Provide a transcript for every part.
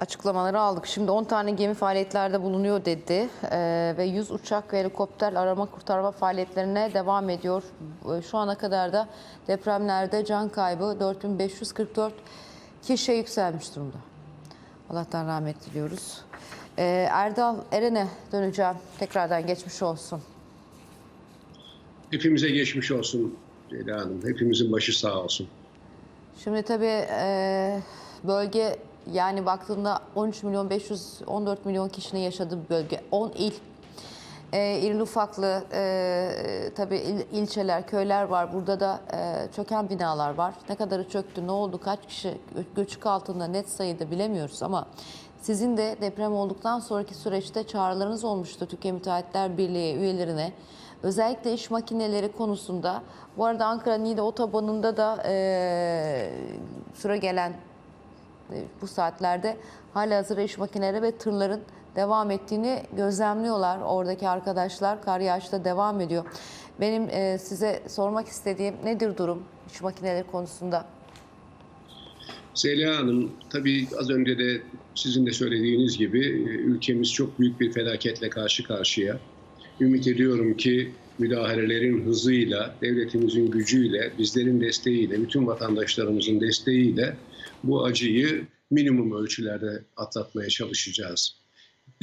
açıklamaları aldık. Şimdi 10 tane gemi faaliyetlerde bulunuyor dedi Ee, ve 100 uçak ve helikopter arama kurtarma faaliyetlerine devam ediyor. Ee, Şu ana kadar da depremlerde can kaybı 4544 kişiye yükselmiş durumda. Allah'tan rahmet diliyoruz. Ee, Erdal Eren'e döneceğim. Tekrardan geçmiş olsun. Hepimize geçmiş olsun Ceyda Hanım. Hepimizin başı sağ olsun. Şimdi tabii e, bölge yani baktığında 13 milyon 514 milyon kişinin yaşadığı bölge. 10 il. E, irili ufaklı e, tabii il- ilçeler, köyler var. Burada da e, çöken binalar var. Ne kadarı çöktü, ne oldu, kaç kişi gö- göçük altında net sayıda bilemiyoruz ama sizin de deprem olduktan sonraki süreçte çağrılarınız olmuştu Türkiye Müteahhitler Birliği üyelerine. Özellikle iş makineleri konusunda. Bu arada Ankara Niğde otobanında da e, süre gelen bu saatlerde hala hazır iş makineleri ve tırların devam ettiğini gözlemliyorlar. Oradaki arkadaşlar kar yağışta devam ediyor. Benim e, size sormak istediğim nedir durum iş makineleri konusunda? Zeliha Hanım, tabii az önce de sizin de söylediğiniz gibi e, ülkemiz çok büyük bir felaketle karşı karşıya. Ümit ediyorum ki müdahalelerin hızıyla, devletimizin gücüyle, bizlerin desteğiyle, bütün vatandaşlarımızın desteğiyle bu acıyı minimum ölçülerde atlatmaya çalışacağız.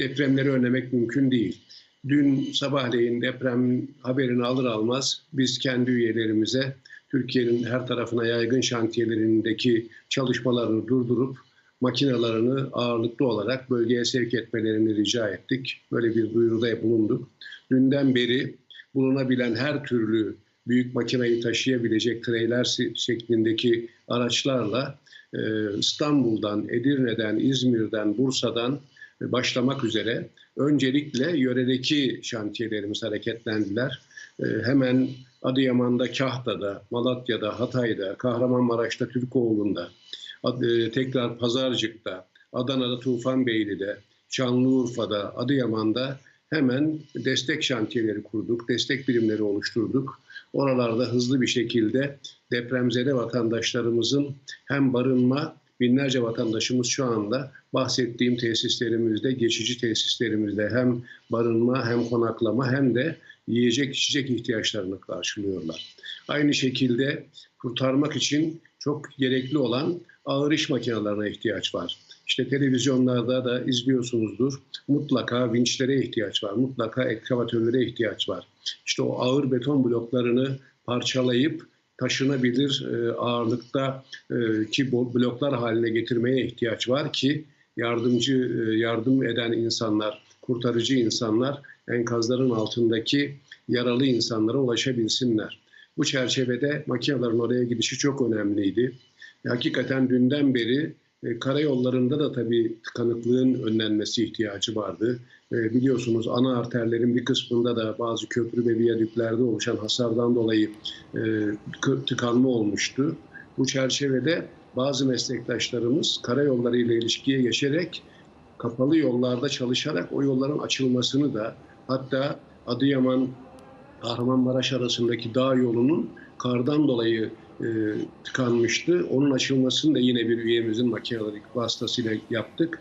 Depremleri önlemek mümkün değil. Dün sabahleyin deprem haberini alır almaz biz kendi üyelerimize Türkiye'nin her tarafına yaygın şantiyelerindeki çalışmalarını durdurup makinalarını ağırlıklı olarak bölgeye sevk etmelerini rica ettik. Böyle bir duyuruda bulunduk. Dünden beri bulunabilen her türlü büyük makinayı taşıyabilecek treyler şeklindeki araçlarla e, İstanbul'dan, Edirne'den, İzmir'den, Bursa'dan e, başlamak üzere öncelikle yöredeki şantiyelerimiz hareketlendiler. E, Hemen Adıyaman'da, Kahta'da, Malatya'da, Hatay'da, Kahramanmaraş'ta, Türkoğlu'nda, tekrar Pazarcık'ta, Adana'da, Tufanbeyli'de, Şanlıurfa'da, Adıyaman'da hemen destek şantiyeleri kurduk, destek birimleri oluşturduk. Oralarda hızlı bir şekilde depremzede vatandaşlarımızın hem barınma, binlerce vatandaşımız şu anda bahsettiğim tesislerimizde, geçici tesislerimizde hem barınma hem konaklama hem de yiyecek içecek ihtiyaçlarını karşılıyorlar. Aynı şekilde kurtarmak için çok gerekli olan ağır iş makinelerine ihtiyaç var. İşte televizyonlarda da izliyorsunuzdur. Mutlaka vinçlere ihtiyaç var. Mutlaka ekskavatörlere ihtiyaç var. İşte o ağır beton bloklarını parçalayıp taşınabilir e, ağırlıkta e, ki bloklar haline getirmeye ihtiyaç var ki yardımcı e, yardım eden insanlar, kurtarıcı insanlar enkazların altındaki yaralı insanlara ulaşabilsinler. Bu çerçevede makinelerin oraya gidişi çok önemliydi. Hakikaten dünden beri e, karayollarında da tabii tıkanıklığın önlenmesi ihtiyacı vardı. E, biliyorsunuz ana arterlerin bir kısmında da bazı köprü ve viyadüklerde oluşan hasardan dolayı e, tık- tıkanma olmuştu. Bu çerçevede bazı meslektaşlarımız karayolları ile ilişkiye geçerek kapalı yollarda çalışarak o yolların açılmasını da hatta Adıyaman Kahramanmaraş arasındaki dağ yolunun kardan dolayı e, tıkanmıştı. Onun açılmasını da yine bir üyemizin makineleri vasıtasıyla yaptık.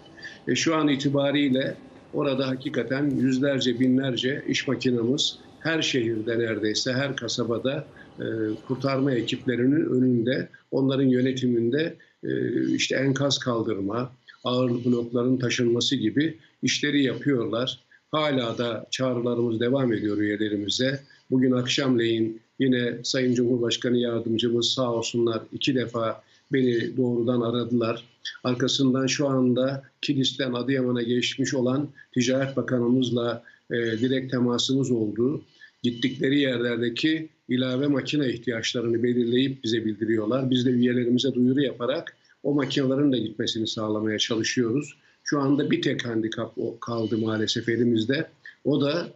E, şu an itibariyle orada hakikaten yüzlerce binlerce iş makinamız her şehirde neredeyse her kasabada e, kurtarma ekiplerinin önünde onların yönetiminde e, işte enkaz kaldırma, ağır blokların taşınması gibi işleri yapıyorlar. Hala da çağrılarımız devam ediyor üyelerimize. Bugün akşamleyin yine Sayın Cumhurbaşkanı Yardımcımız sağ olsunlar iki defa beni doğrudan aradılar. Arkasından şu anda Kilis'ten Adıyaman'a geçmiş olan Ticaret Bakanımızla e, direkt temasımız oldu. Gittikleri yerlerdeki ilave makine ihtiyaçlarını belirleyip bize bildiriyorlar. Biz de üyelerimize duyuru yaparak o makinelerin de gitmesini sağlamaya çalışıyoruz. Şu anda bir tek handikap kaldı maalesef elimizde. O da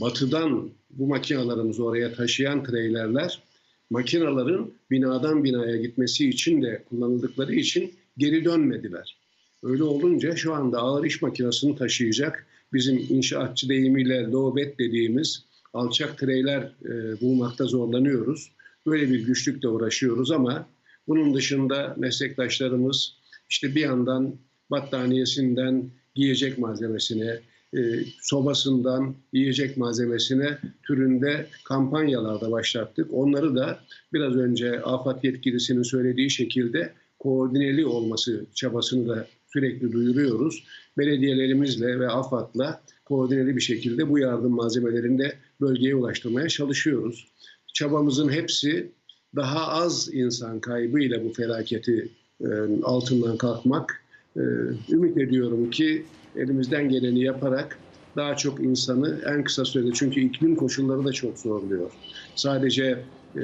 batıdan bu makinalarımızı oraya taşıyan treylerler makinaların binadan binaya gitmesi için de kullanıldıkları için geri dönmediler. Öyle olunca şu anda ağır iş makinesini taşıyacak bizim inşaatçı deyimiyle lowbed dediğimiz alçak treyler e, bulmakta zorlanıyoruz. Böyle bir güçlükle uğraşıyoruz ama bunun dışında meslektaşlarımız işte bir yandan battaniyesinden giyecek malzemesine, sobasından yiyecek malzemesine türünde kampanyalarda başlattık. Onları da biraz önce AFAD yetkilisinin söylediği şekilde koordineli olması çabasını da sürekli duyuruyoruz. Belediyelerimizle ve AFAD'la koordineli bir şekilde bu yardım malzemelerini de bölgeye ulaştırmaya çalışıyoruz. Çabamızın hepsi daha az insan kaybıyla bu felaketi e, altından kalkmak. E, ümit ediyorum ki elimizden geleni yaparak daha çok insanı en kısa sürede çünkü iklim koşulları da çok zorluyor. Sadece e,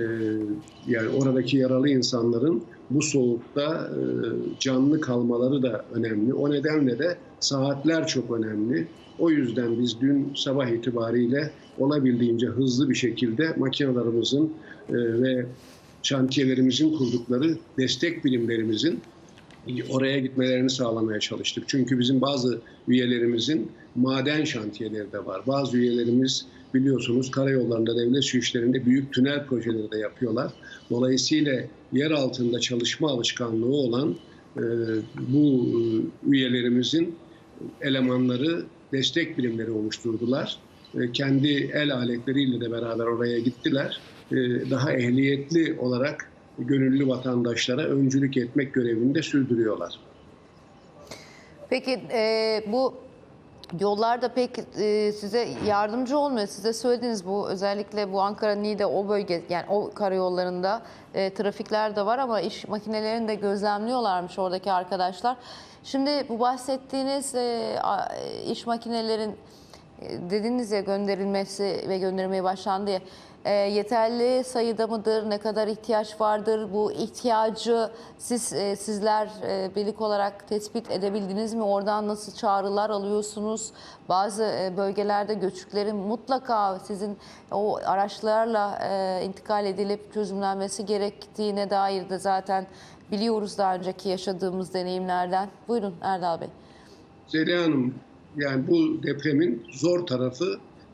yani oradaki yaralı insanların bu soğukta e, canlı kalmaları da önemli. O nedenle de saatler çok önemli. O yüzden biz dün sabah itibariyle olabildiğince hızlı bir şekilde makinalarımızın e, ve şantiyelerimizin kurdukları destek bilimlerimizin oraya gitmelerini sağlamaya çalıştık. Çünkü bizim bazı üyelerimizin maden şantiyeleri de var. Bazı üyelerimiz biliyorsunuz karayollarında, devlet su işlerinde büyük tünel projeleri de yapıyorlar. Dolayısıyla yer altında çalışma alışkanlığı olan e, bu e, üyelerimizin elemanları destek birimleri oluşturdular. E, kendi el aletleriyle de beraber oraya gittiler. E, daha ehliyetli olarak gönüllü vatandaşlara öncülük etmek görevini de sürdürüyorlar. Peki e, bu yollarda pek e, size yardımcı olmuyor. Size söylediğiniz bu özellikle bu Ankara Niğde o bölge yani o karayollarında e, trafikler de var ama iş makinelerini de gözlemliyorlarmış oradaki arkadaşlar. Şimdi bu bahsettiğiniz e, a- iş makinelerin e, dediniz ya gönderilmesi ve gönderilmeye başlandı ya. E, yeterli sayıda mıdır? Ne kadar ihtiyaç vardır? Bu ihtiyacı siz e, sizler e, birlik olarak tespit edebildiniz mi? Oradan nasıl çağrılar alıyorsunuz? Bazı e, bölgelerde göçüklerin mutlaka sizin o araçlarla e, intikal edilip çözümlenmesi gerektiğine dair de zaten biliyoruz daha önceki yaşadığımız deneyimlerden. Buyurun Erdal Bey. Zeliha Hanım, yani bu depremin zor tarafı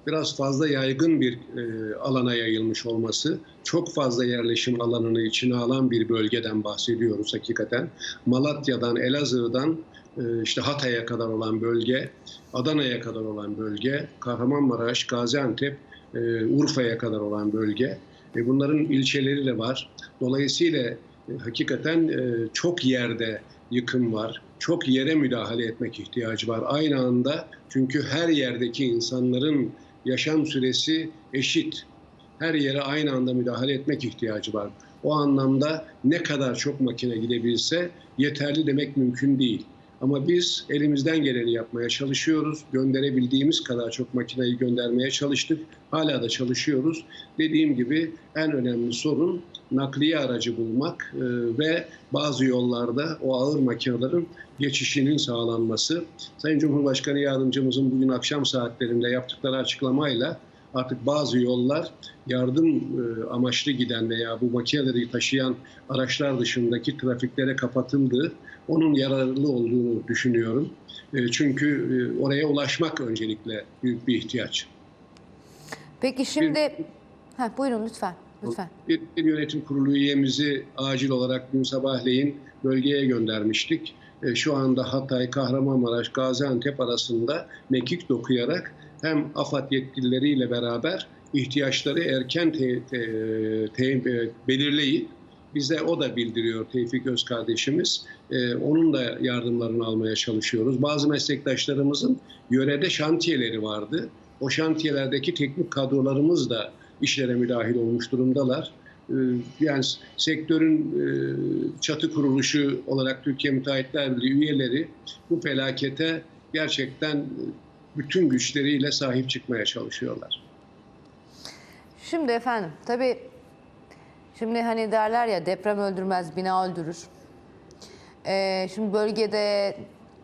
biraz fazla yaygın bir e, alana yayılmış olması. Çok fazla yerleşim alanını içine alan bir bölgeden bahsediyoruz hakikaten. Malatya'dan, Elazığ'dan e, işte Hatay'a kadar olan bölge, Adana'ya kadar olan bölge, Kahramanmaraş, Gaziantep, e, Urfa'ya kadar olan bölge. E, bunların ilçeleri de var. Dolayısıyla e, hakikaten e, çok yerde yıkım var. Çok yere müdahale etmek ihtiyacı var. Aynı anda çünkü her yerdeki insanların yaşam süresi eşit. Her yere aynı anda müdahale etmek ihtiyacı var. O anlamda ne kadar çok makine gidebilse yeterli demek mümkün değil. Ama biz elimizden geleni yapmaya çalışıyoruz. Gönderebildiğimiz kadar çok makineyi göndermeye çalıştık. Hala da çalışıyoruz. Dediğim gibi en önemli sorun nakliye aracı bulmak e, ve bazı yollarda o ağır makinelerin geçişinin sağlanması. Sayın Cumhurbaşkanı Yardımcımızın bugün akşam saatlerinde yaptıkları açıklamayla artık bazı yollar yardım e, amaçlı giden veya bu makineleri taşıyan araçlar dışındaki trafiklere kapatıldı. Onun yararlı olduğunu düşünüyorum. E, çünkü oraya ulaşmak öncelikle büyük bir ihtiyaç. Peki şimdi... Heh, buyurun lütfen. Lütfen. Bir, bir yönetim kurulu üyemizi acil olarak dün sabahleyin bölgeye göndermiştik. E, şu anda Hatay, Kahramanmaraş, Gaziantep arasında mekik dokuyarak hem AFAD yetkilileriyle beraber ihtiyaçları erken te, te, te, e, belirleyip bize o da bildiriyor Tevfik Öz kardeşimiz. E, onun da yardımlarını almaya çalışıyoruz. Bazı meslektaşlarımızın yörede şantiyeleri vardı. O şantiyelerdeki teknik kadrolarımız da işlere müdahil olmuş durumdalar. Ee, Yani sektörün e, çatı kuruluşu olarak Türkiye Müteahhitler Birliği üyeleri bu felakete gerçekten e, bütün güçleriyle sahip çıkmaya çalışıyorlar. Şimdi efendim tabii şimdi hani derler ya deprem öldürmez bina öldürür. Ee, şimdi bölgede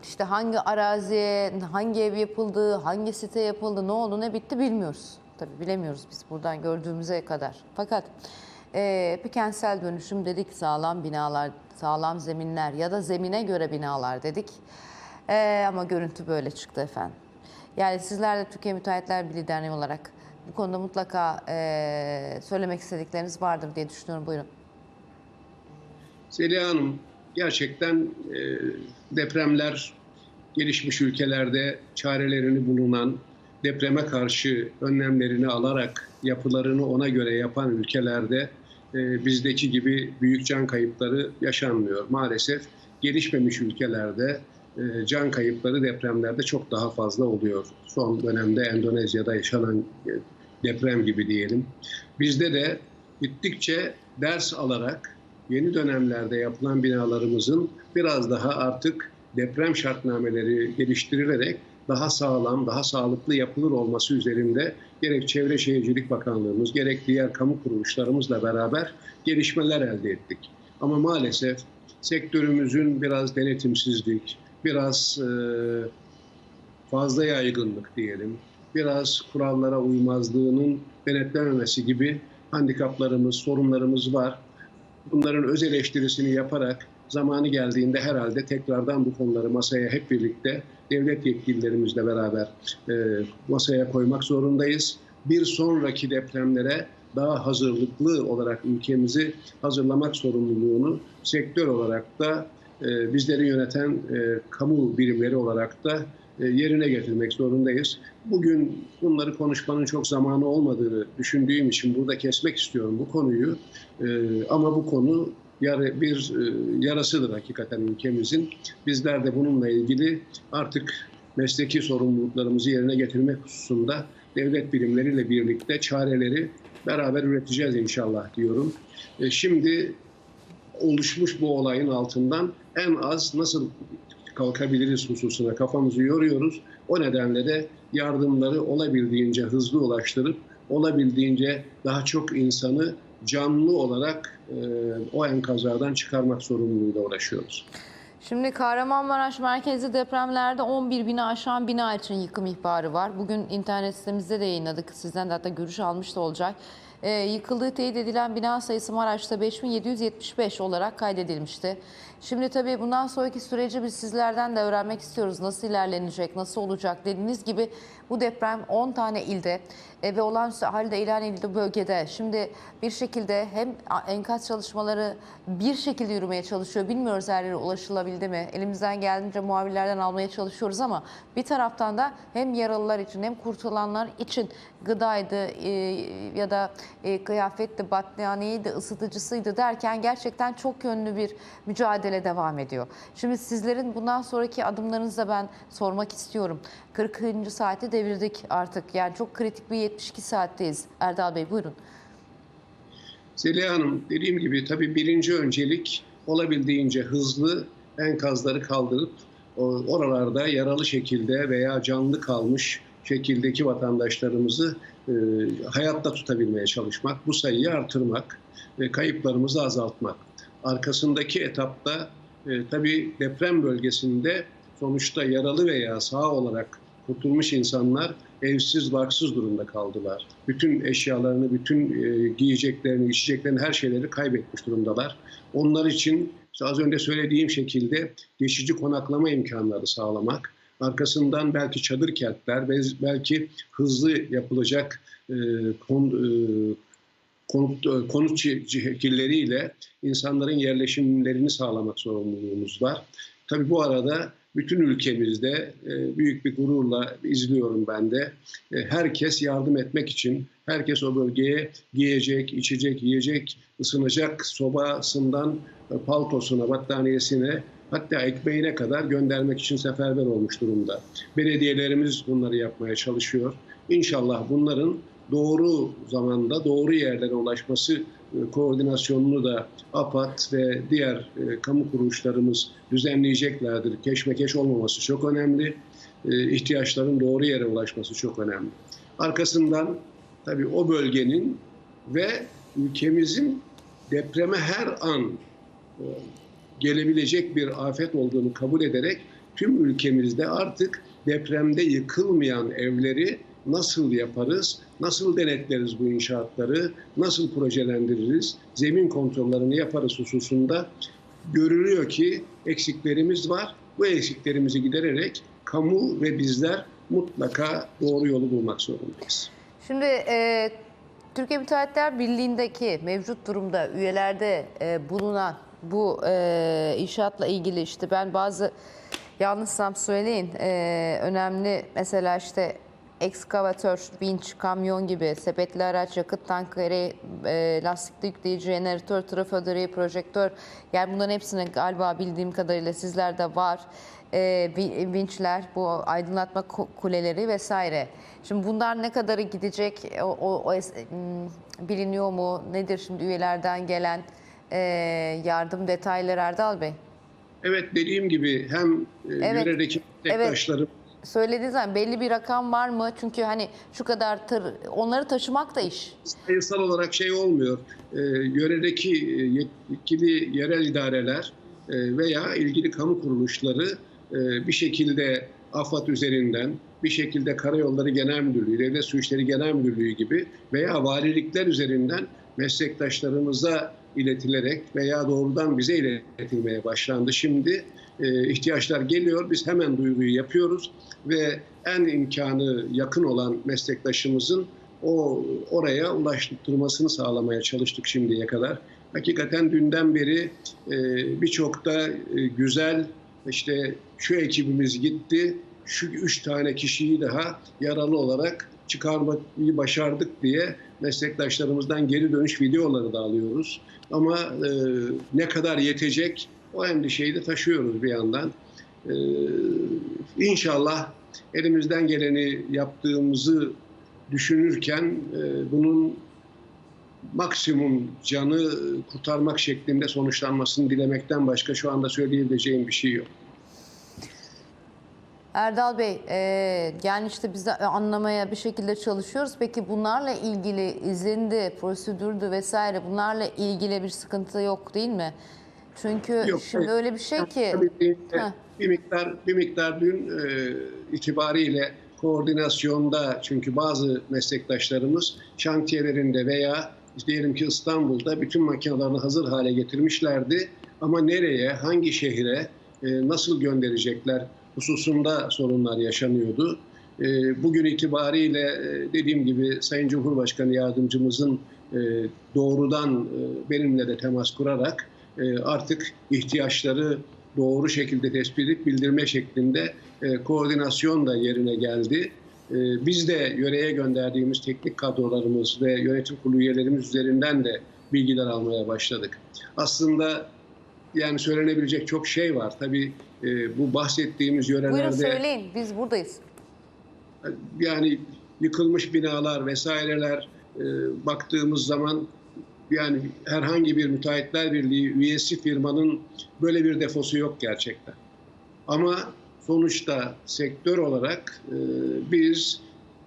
işte hangi araziye, hangi ev yapıldı, hangi site yapıldı, ne oldu, ne bitti bilmiyoruz. Tabii bilemiyoruz biz buradan gördüğümüze kadar. Fakat e, kentsel dönüşüm dedik, sağlam binalar, sağlam zeminler ya da zemine göre binalar dedik. Ee, ama görüntü böyle çıktı efendim. Yani sizler de Türkiye Müteahhitler Birliği Derneği olarak bu konuda mutlaka e, söylemek istedikleriniz vardır diye düşünüyorum. Buyurun. Zeliha Hanım gerçekten e, depremler gelişmiş ülkelerde çarelerini bulunan, depreme karşı önlemlerini alarak yapılarını ona göre yapan ülkelerde e, bizdeki gibi büyük can kayıpları yaşanmıyor. Maalesef gelişmemiş ülkelerde e, can kayıpları depremlerde çok daha fazla oluyor. Son dönemde Endonezya'da yaşanan e, deprem gibi diyelim. Bizde de gittikçe ders alarak yeni dönemlerde yapılan binalarımızın biraz daha artık deprem şartnameleri geliştirilerek daha sağlam, daha sağlıklı yapılır olması üzerinde gerek Çevre Şehircilik Bakanlığımız, gerek diğer kamu kuruluşlarımızla beraber gelişmeler elde ettik. Ama maalesef sektörümüzün biraz denetimsizlik, biraz e, fazla yaygınlık diyelim, biraz kurallara uymazlığının denetlenmemesi gibi handikaplarımız, sorunlarımız var. Bunların öz eleştirisini yaparak zamanı geldiğinde herhalde tekrardan bu konuları masaya hep birlikte devlet yetkililerimizle beraber e, masaya koymak zorundayız. Bir sonraki depremlere daha hazırlıklı olarak ülkemizi hazırlamak sorumluluğunu sektör olarak da e, bizleri yöneten e, kamu birimleri olarak da e, yerine getirmek zorundayız. Bugün bunları konuşmanın çok zamanı olmadığını düşündüğüm için burada kesmek istiyorum bu konuyu. E, ama bu konu yara, bir e, yarasıdır hakikaten ülkemizin. Bizler de bununla ilgili artık mesleki sorumluluklarımızı yerine getirmek hususunda devlet birimleriyle birlikte çareleri beraber üreteceğiz inşallah diyorum. E, şimdi oluşmuş bu olayın altından en az nasıl kalkabiliriz hususuna kafamızı yoruyoruz. O nedenle de yardımları olabildiğince hızlı ulaştırıp olabildiğince daha çok insanı canlı olarak e, o enkazlardan çıkarmak sorumluluğuyla uğraşıyoruz. Şimdi Kahramanmaraş merkezli depremlerde 11 bini aşan bina için yıkım ihbarı var. Bugün internet sitemizde de yayınladık. Sizden de hatta görüş almış da olacak. Ee, yıkıldığı teyit edilen bina sayısı Maraş'ta 5775 olarak kaydedilmişti. Şimdi tabii bundan sonraki süreci biz sizlerden de öğrenmek istiyoruz. Nasıl ilerlenecek, nasıl olacak? Dediğiniz gibi bu deprem 10 tane ilde e, ve olağanüstü halde ilan edildi bölgede. Şimdi bir şekilde hem enkaz çalışmaları bir şekilde yürümeye çalışıyor. Bilmiyoruz her yere ulaşılabildi mi? Elimizden geldiğince muhabirlerden almaya çalışıyoruz ama bir taraftan da hem yaralılar için hem kurtulanlar için gıdaydı e, ya da e, kıyafetti, battaniyeydi, ısıtıcısıydı derken gerçekten çok yönlü bir mücadele devam ediyor. Şimdi sizlerin bundan sonraki adımlarınızı da ben sormak istiyorum. 40. saati devirdik artık. Yani çok kritik bir 72 saatteyiz. Erdal Bey buyurun. Zeliha Hanım dediğim gibi tabii birinci öncelik olabildiğince hızlı enkazları kaldırıp oralarda yaralı şekilde veya canlı kalmış şekildeki vatandaşlarımızı e, hayatta tutabilmeye çalışmak, bu sayıyı artırmak ve kayıplarımızı azaltmak. Arkasındaki etapta e, tabii deprem bölgesinde sonuçta yaralı veya sağ olarak kurtulmuş insanlar evsiz, barksız durumda kaldılar. Bütün eşyalarını, bütün e, giyeceklerini, içeceklerini, her şeyleri kaybetmiş durumdalar. Onlar için işte az önce söylediğim şekilde geçici konaklama imkanları sağlamak, arkasından belki çadır kentler, belki hızlı yapılacak e, kon, e, e, konut şekilleriyle insanların yerleşimlerini sağlamak sorumluluğumuz var. Tabii bu arada bütün ülkemizde e, büyük bir gururla izliyorum ben de. E, herkes yardım etmek için, herkes o bölgeye giyecek, içecek, yiyecek, ısınacak sobasından paltosuna, battaniyesine hatta ekmeğine kadar göndermek için seferber olmuş durumda. Belediyelerimiz bunları yapmaya çalışıyor. İnşallah bunların doğru zamanda doğru yerlere ulaşması e, koordinasyonunu da AFAD ve diğer e, kamu kuruluşlarımız düzenleyeceklerdir. Keşmekeş olmaması çok önemli. E, ihtiyaçların doğru yere ulaşması çok önemli. Arkasından tabii o bölgenin ve ülkemizin depreme her an gelebilecek bir afet olduğunu kabul ederek tüm ülkemizde artık depremde yıkılmayan evleri nasıl yaparız, nasıl denetleriz bu inşaatları, nasıl projelendiririz, zemin kontrollerini yaparız hususunda görülüyor ki eksiklerimiz var. Bu eksiklerimizi gidererek kamu ve bizler mutlaka doğru yolu bulmak zorundayız. Şimdi e, Türkiye Müteahhitler Birliği'ndeki mevcut durumda üyelerde e, bulunan bu e, inşaatla ilgili işte ben bazı Yanlışsam söyleyin. Ee, önemli mesela işte ekskavatör, vinç, kamyon gibi sepetli araç, yakıt tankeri, e, lastikli yükleyici, jeneratör, trafo direği, projektör. Yani bunların hepsine galiba bildiğim kadarıyla sizlerde var. Vi- vinçler, bu aydınlatma ku- kuleleri vesaire. Şimdi bunlar ne kadarı gidecek o, o, o es- m, biliniyor mu? Nedir şimdi üyelerden gelen e, yardım detayları Erdal Bey? Evet dediğim gibi hem e, Evet, yöredeki evet. meslektaşlarım Söylediğiniz zaman belli bir rakam var mı? Çünkü hani şu kadar tır, onları taşımak da iş. sayısal olarak şey olmuyor. E, yöredeki yetkili yerel idareler e, veya ilgili kamu kuruluşları e, bir şekilde AFAD üzerinden, bir şekilde Karayolları Genel Müdürlüğü, Devlet Su İşleri Genel Müdürlüğü gibi veya valilikler üzerinden meslektaşlarımıza iletilerek veya doğrudan bize iletilmeye başlandı. Şimdi e, ihtiyaçlar geliyor, biz hemen duyuruyu yapıyoruz ve en imkanı yakın olan meslektaşımızın o oraya ulaştırmasını sağlamaya çalıştık şimdiye kadar. Hakikaten dünden beri e, birçok da e, güzel işte şu ekibimiz gitti, şu üç tane kişiyi daha yaralı olarak çıkarmayı başardık diye meslektaşlarımızdan geri dönüş videoları da alıyoruz. Ama e, ne kadar yetecek o endişeyi de taşıyoruz bir yandan. E, inşallah elimizden geleni yaptığımızı düşünürken e, bunun maksimum canı kurtarmak şeklinde sonuçlanmasını dilemekten başka şu anda söyleyebileceğim bir şey yok. Erdal Bey, e, yani işte biz anlamaya bir şekilde çalışıyoruz. Peki bunlarla ilgili izindi, prosedürdü vesaire bunlarla ilgili bir sıkıntı yok değil mi? Çünkü Yok, şimdi hayır. öyle bir şey ki... Tabii bir, miktar bir miktar dün e, itibariyle koordinasyonda çünkü bazı meslektaşlarımız şantiyelerinde veya diyelim ki İstanbul'da bütün makinelerini hazır hale getirmişlerdi ama nereye, hangi şehre, e, nasıl gönderecekler hususunda sorunlar yaşanıyordu. E, bugün itibariyle e, dediğim gibi Sayın Cumhurbaşkanı Yardımcımızın e, doğrudan e, benimle de temas kurarak artık ihtiyaçları doğru şekilde tespit edip bildirme şeklinde koordinasyon da yerine geldi. Biz de yöreye gönderdiğimiz teknik kadrolarımız ve yönetim kurulu üyelerimiz üzerinden de bilgiler almaya başladık. Aslında yani söylenebilecek çok şey var. Tabii e, bu bahsettiğimiz Buyurun yörelerde söyleyin, biz buradayız. yani yıkılmış binalar vesaireler e, baktığımız zaman yani herhangi bir müteahhitler birliği üyesi firmanın böyle bir defosu yok gerçekten. Ama sonuçta sektör olarak e, biz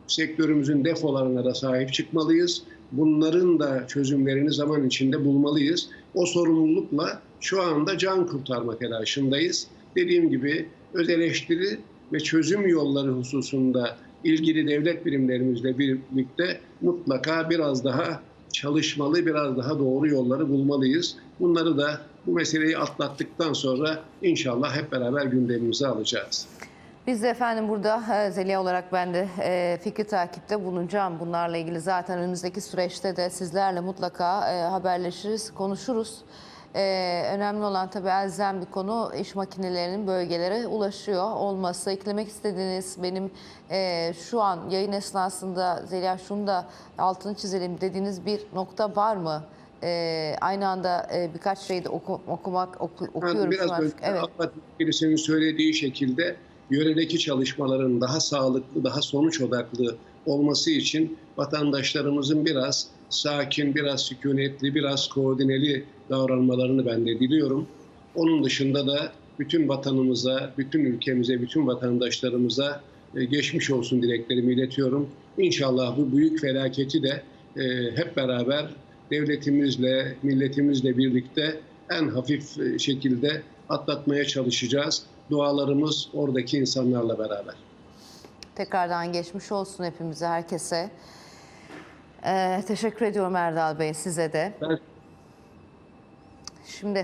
sektörümüzün defolarına da sahip çıkmalıyız. Bunların da çözümlerini zaman içinde bulmalıyız. O sorumlulukla şu anda can kurtarma telaşındayız. Dediğim gibi öz eleştiri ve çözüm yolları hususunda ilgili devlet birimlerimizle birlikte mutlaka biraz daha çalışmalı, biraz daha doğru yolları bulmalıyız. Bunları da bu meseleyi atlattıktan sonra inşallah hep beraber gündemimize alacağız. Biz de efendim burada e, Zeliha olarak ben de e, fikri takipte bulunacağım. Bunlarla ilgili zaten önümüzdeki süreçte de sizlerle mutlaka e, haberleşiriz, konuşuruz. E, önemli olan tabii elzem bir konu iş makinelerinin bölgelere ulaşıyor olması. Eklemek istediğiniz benim e, şu an yayın esnasında Zeliha şunu da altını çizelim dediğiniz bir nokta var mı? E, aynı anda e, birkaç şeyi de oku- okumak oku- okuyorum biraz önce Evet. Yetkilisi'nin söylediği şekilde yöredeki çalışmaların daha sağlıklı, daha sonuç odaklı olması için vatandaşlarımızın biraz sakin, biraz sükunetli, biraz koordineli davranmalarını ben de diliyorum. Onun dışında da bütün vatanımıza, bütün ülkemize, bütün vatandaşlarımıza e, geçmiş olsun dileklerimi iletiyorum. İnşallah bu büyük felaketi de e, hep beraber devletimizle, milletimizle birlikte en hafif e, şekilde atlatmaya çalışacağız. Dualarımız oradaki insanlarla beraber. Tekrardan geçmiş olsun hepimize, herkese. Ee, teşekkür ediyorum Erdal Bey, size de. Ben Şimdi